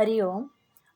हरिओम.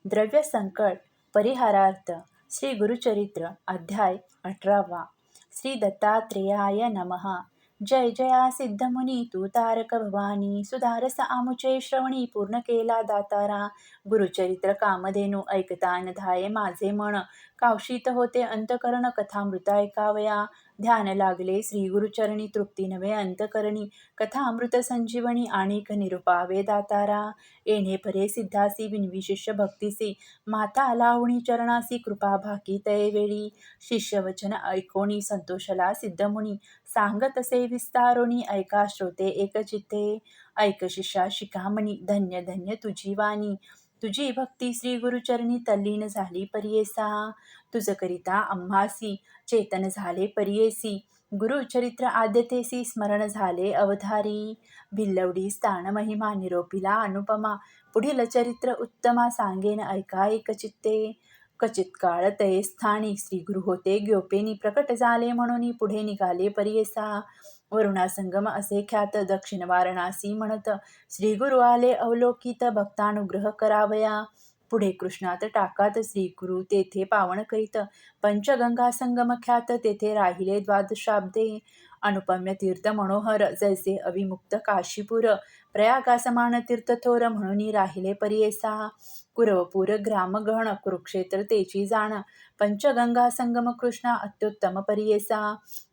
द्रव्य संकट परिहारार्थ श्री गुरुचरित्र अध्याय अठरावा. श्री दत्तात्रेयाय नमः. जय जया सिद्धमुनी तू तारक भवानी सुधारस आमुचे श्रवणी पूर्ण केला दातारा. गुरुचरित्र कामधेनू ऐकतान धाये माझे मन. कावशीत होते अंतकरण कथामृत ऐकावया. ध्यान लागले श्री गुरुचरणी तृप्ती नवे अंतकरणी. कथामृत संजीवनी आणिक निरुपावे दातारा. येणे परे सिद्धासी विनवी शिष्य भक्तीसी. माता लावणी चरणासी कृपा भाकी तये वेळी शिष्यवचन ऐकोणी संतोषला सिद्धमुनी सांगत असे विस्तारोणी ऐका श्रोते एकचित्ते ऐक शिष्या शिखामणी धन्य धन्य तुझी वाणी. तुझी भक्ती श्री गुरुचरणी तल्लीन झाली परियेसा तुझ करिता आम्हासी चेतन झाले परियेसी गुरुचरित्र आद्यतेसी स्मरण झाले अवधारी. भिल्लवडी स्थान महिमा निरोपिला अनुपमा. पुढील चरित्र उत्तमा सांगेन ऐका एकचित्ते क्वचित कचित काळ तये स्थानिक श्री होते. ग्योपेनी प्रकट झाले म्हणून पुढे निघाले परियसा वरुणा संगम असे ख्यात दक्षिण वारणासी म्हणत श्री गुरु आले अवलोकित. भक्तानुग्रह करावया. पुढे कृष्णात टाकात श्री गुरु तेथे पावन करीत. पंचगंगा संगम ख्यात तेथे राहिले द्वादशाब्दे. अनुपम्य तीर्थ मनोहर जैसे अविमुक्त काशीपूर प्रयागा समान तीर्थथोर म्हणून राहिले परियेसा कुरवपूर ग्रामगण कुरुक्षेत्र तेची जाण पंचगंगा संगम कृष्णा अत्युत्तम परियेसा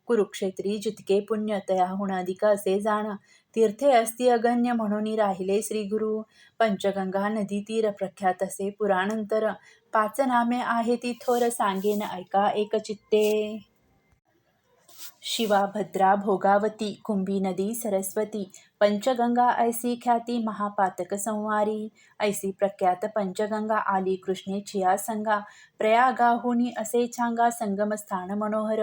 कुरुक्षेत्री जितके पुण्य तयाहून अधिक असे जाण तीर्थे अस्ति अगण्य म्हणून राहिले श्री गुरु पंचगंगा नदी तीर प्रख्यात असे पुराणंतर पाच नामे आहे ती थोर सांगेन ऐका एक चित्ते. शिवा भद्रा भोगावती कुंभी नदी सरस्वती पंचगंगा ऐसी ख्याती महापातक संवारी ऐसी प्रख्यात पंचगंगा आली कृष्णे छिया संगा प्रयागाहुनी असे छांगा संगमस्थान मनोहर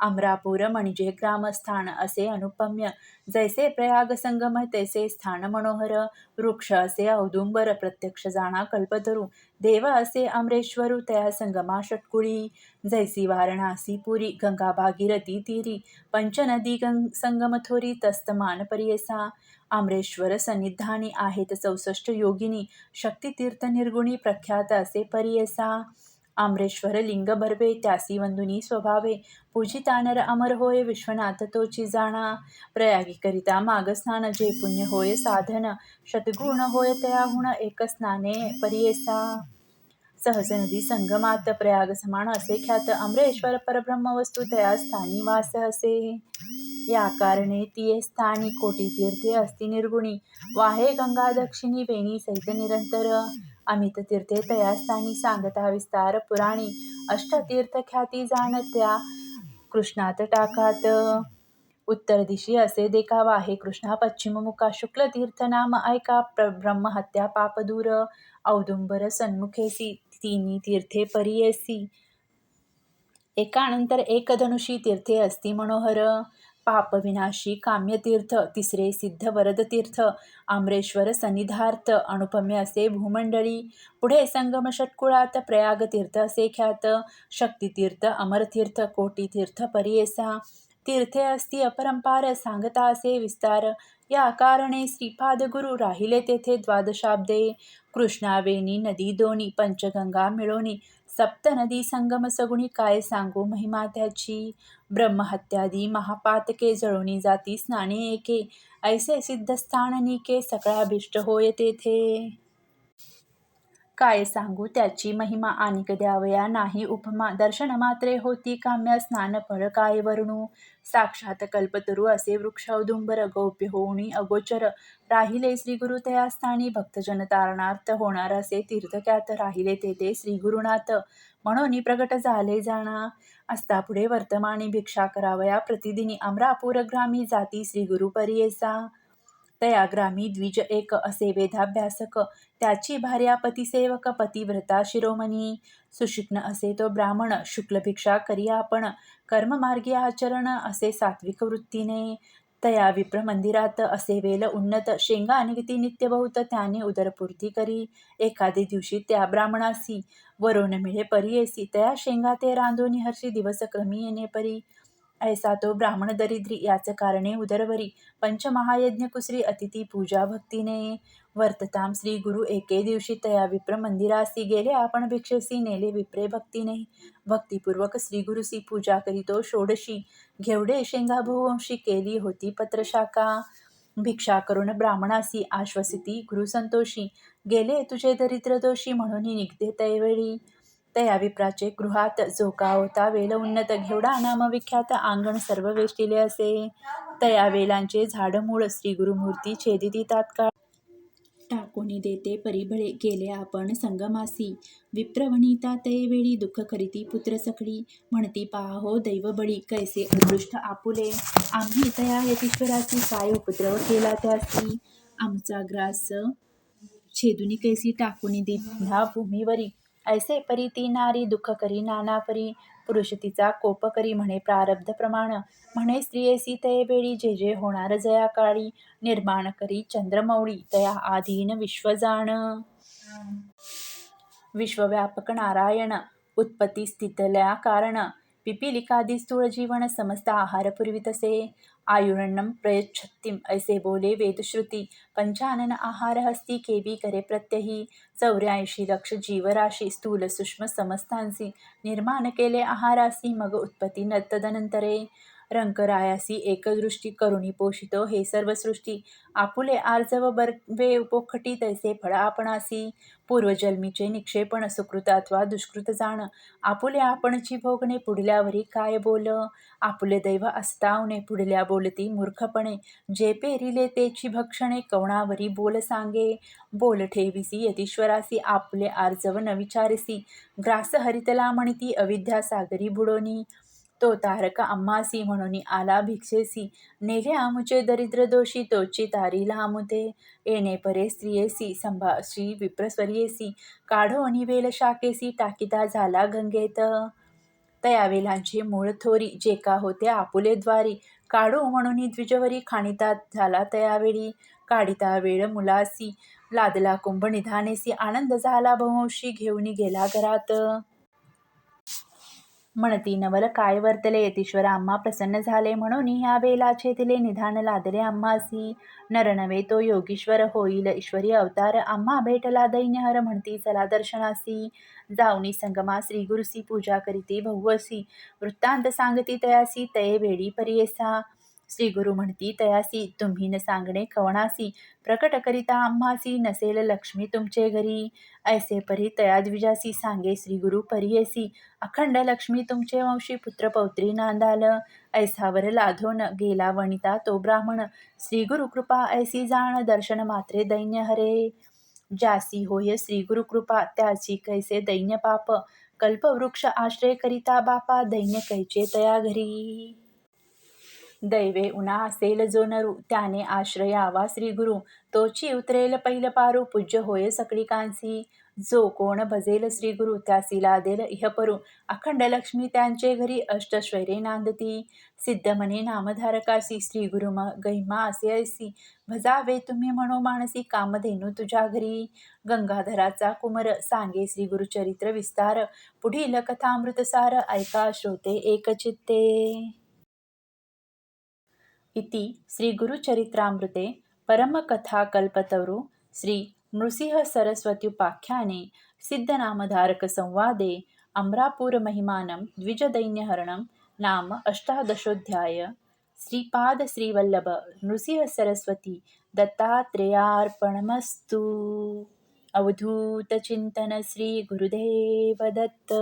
अमरापूर म्हणजे ग्रामस्थान असे अनुपम्य जैसे प्रयाग संगम तैसे स्थान मनोहर वृक्ष असे औदुंबर प्रत्यक्ष जाणा कल्पतरू देव असे अमरेश्वरू तया संगमा षटकुळी जैसी वारणासी पुरी गंगा भागीरथी तीरी पंचनदी गंग संगम थोरी तस्तमान परियसा आम्रेश्वर सन्निधानी आहेत. चौसष्ट योगिनी शक्तितीर्थ निर्गुणी प्रख्यात असे परियसा. आम्रेश्वर लिंग भरवे त्यासी वंदुनी स्वभावे. पूजितानर अमर होय विश्वनाथ तोची जाणा. प्रयागीकरिता मागस्नान जे पुण्य होय साधन. शतगुण होय तयाहुण एक स्नाने. परियेसा. सहज नदी संगमात प्रयाग समान असे ख्यात. अमरेश्वर परब्रह्म वस्तू तया स्थानी वास असे. या कारणे तिये स्थानी कोटी तीर्थे असती निर्गुणी. वाहे गंगा दक्षिणी वेणी सहित निरंतर. अमित तीर्थे तया स्थानी सांगता विस्तार पुराणी. अष्टतीर्थ ख्याती कृष्णात टाकात. उत्तर दिशी असे देखावा आहे कृष्णा पश्चिम मुखा शुक्ल तीर्थ नाम ऐका ब्रह्महत्या पापदूर औदुंबर सन्मुखेसी तिन्ही तीर्थे परियेसी एकानंतर एक धनुषी तीर्थे असती मनोहर. पापविनाशी काम्यतीर्थ तिसरे सिद्ध वरदतीर्थ आम्रेश्वर सन्निधार्थ अनुपम्य असे भूमंडळी पुढे संगम षटकुळात प्रयागतीर्थ असे ख्यात शक्तितीर्थ अमरतीर्थ कोटीतीर्थ परियेसा तीर्थे अस्ति अपरंपार सांगता असे विस्तार या कारणे श्रीपाद गुरु राहिले तेथे द्वादशाब्दे कृष्णावेणी नदी दोनी पंचगंगा मिळोनी सप्तनदी संगम सगुणी काय सांगू? महिमा त्याची ब्रह्महत्यादी महापातके जळुनी जाती स्नाने एके. ऐसे सिद्धस्थाननिके निके सकळाभिष्ट होय तेथे. काय सांगू? त्याची महिमा आणिक द्यावया नाही उपमा. दर्शन मात्रे होती काम्या स्नान फळ काय वर्णू? साक्षात कल्पतरू असे वृक्ष औदुंबर गौप्य होऊनी अगोचर राहिले श्री गुरु तया स्थानी भक्तजन तारणार्थ होणार असे तीर्थक्यात राहिले तेथे श्री गुरुनाथ म्हणून प्रगट झाले जाणा. असता पुढे वर्तमानी भिक्षा करावया. प्रतिदिनी अमरापूर ग्रामी जाती श्री गुरु परियेसा. तया ग्रामी द्विज एक असे वेदाभ्यासक त्याची भार्या पतिसेवक पतिव्रता शिरोमणी. सुशिक्न असे तो ब्राह्मण शुक्ल भिक्षा करी आपण कर्ममार्गी आचरण असे सात्विक वृत्तीने. तया विप्र मंदिरात असे वेल उन्नत शेंगा निघती नित्य बहुत त्याने उदरपूर्ती करी. एखादे दिवशी त्या ब्राह्मणासी वरोन मिळे परियेसी तया शेंगा ते रांधोनी हर्षी दिवस क्रमी येणे परी. ऐसा तो ब्राह्मण दरिद्री याच कारणे उदरवरी. पंचमहायज्ञ कुसरी अतिथी पूजा भक्तीने. वर्तताम श्री गुरु एके दिवशी तया विप्र मंदिरासी गेले. आपण भिक्षसी नेले विप्रे भक्तीने. भक्तिपूर्वक श्री गुरुसी पूजा करीतो षोडशी. घेवडे शेंगाभुवंशी केली होती पत्रशाखा. भिक्षा करून ब्राह्मणासी आश्वसिती गुरुसंतोषी गेले तुझे दरिद्र दोषी म्हणून निघते तैवेळी. तया विप्राचे गृहात झोका होता. वेल उन्नत घेवडा नामविख्यात अंगण सर्व वेष्टिले असे. तया वेलांचे झाड मूळ श्री गुरुमूर्ती छेदिती तात्काळ टाकोनी देते. परिभळे गेले आपण संगमासी. विप्रवणिता ते वेळी दुःख करीती पुत्र सकळी. म्हणती पाहो हो दैव बळी कैसे अदृष्ट आपुले. आम्ही तया यतीश्वराची काय उपद्रव केला त्यासी. आमचा ग्रास छेदुनी कैसी टाकुनी दिला भूमीवरी. ऐसे परी ती नारी दुःख करी नाना परी पुरुष तिचा कोप करी म्हणे प्रारब्ध प्रमाण. म्हणे स्त्रियेसी तये वेळी जे जे होणार जया काळी निर्माण करी चंद्रमौळी तया आधीन विश्वजाण विश्वव्यापक नारायण उत्पत्ती स्थितल्या कारण. पिपिलिकादी स्थूळ जीवन समस्त आहार तसे आयुर्णम प्रयच्छत्तीम ऐसे बोले वेदश्रुती. पंचानन आहार हस्ती केवी करे प्रत्यही. चौऱ्याऐंशी लक्ष जीवराशी स्थूल सूक्ष्म समस्तांसी. निर्माण केले आहारासी मग उत्पत्ती न तदनंतरे. रंकरायासी एकदृष्टी करुणी पोषितो. हे सर्व सृष्टी आपुले आर्जव बर्वे उपोखटी तैसे फळ आपणासी. पूर्वजन्मीचे निक्षेपण सुकृत अथवा दुष्कृत जाण. आपुले आपणची भोगणे पुढल्यावरी काय बोल? आपुले दैव अस्तावणे पुढल्या बोलती मूर्खपणे. जे पेरिले तेची भक्षणे कवणावरी बोल सांगे. बोल ठेविसी यतीश्वरासी आपले आर्जव न विचारसी. ग्रास हरितला म्हणती अविद्या सागरी बुडोनी. तो तारक अम्मासी म्हणून आला भिक्षेसी. नेले आमुचे दरिद्र दोषी तोची तारी आमुते येणे परे स्त्रियेसी संभाषी विप्रस्वरियेसी. काढो आणि वेल शाकेसी टाकिता झाला गंगेत. तया वेलांची मूळ थोरी जे का होते आपुले द्वारी. काढो म्हणून द्विजवरी खाणिता झाला तयावेळी. काढिता वेळ मुलासी. लादला कुंभ निधानेसी. आनंद झाला भवंशी घेऊन गेला घरात. म्हणती नवल काय वर्तले? यतीश्वर आम्हा प्रसन्न झाले म्हणून ह्या बेलाचे तिले निधान लादले आम्हासी नर नवे तो योगीश्वर होईल. ईश्वरी अवतार आम्हा भेटला दैन्यहर म्हणती चला दर्शनासी. जाऊनी संगमा श्री गुरुसी पूजा करीती भवसी वृत्तांत सांगती तयासी तये वेळी परियेसा. श्री गुरु म्हणती तयासी तुम्ही न सांगणे कवणासी. प्रकट करिता आम्हासी नसेल लक्ष्मी तुमचे घरी. ऐसे परी तयाद्विजासी सांगे श्री गुरु परियेसी. अखंड लक्ष्मी तुमचे वंशी पुत्र पौत्री नांदाल. ऐसावर लाधोन गेला वनिता तो ब्राह्मण. श्री गुरु कृपा ऐसी जाण दर्शन मात्रे दैन्य हरे. जासी होय श्री गुरु कृपा त्याची कैसे दैन्य पाप. कल्पवृक्ष आश्रय करिता बापा दैन्य कैचे तया घरी. दैवे उना असेल जो नरू त्याने आश्रयावा श्री गुरु तोची उतरेल पहिल पारू पूज्य होय सकळी कांसी जो कोण भजेल श्री गुरु त्यासी लादेल इहपरू अखंड लक्ष्मी त्यांचे घरी अष्टश्वैरे नांदती सिद्ध नामधारकासी श्री गुरु गैमा असे ऐसी भजावे तुम्ही म्हणो मानसी कामधेनू तुझ्या घरी गंगाधराचा कुमर सांगे श्री गुरुचरित्र विस्तार पुढील कथामृतसार ऐका श्रोते एकचित्ते इति श्रीगुरुचरित्रामृते परमकथाकल्पतरु श्रीनृसिंहसरस्वत्युपाख्याने सिद्धनामधारकसंवादे अम्रापुरमहिमानं द्विजदैन्यहरणं नाम अष्टादशोऽध्याय श्रीपादश्रीवल्लभ नृसिंहसरस्वती दत्तात्रेयार्पणमस्तु। अवधूतचिन्तन श्रीगुरुदेवदत्त।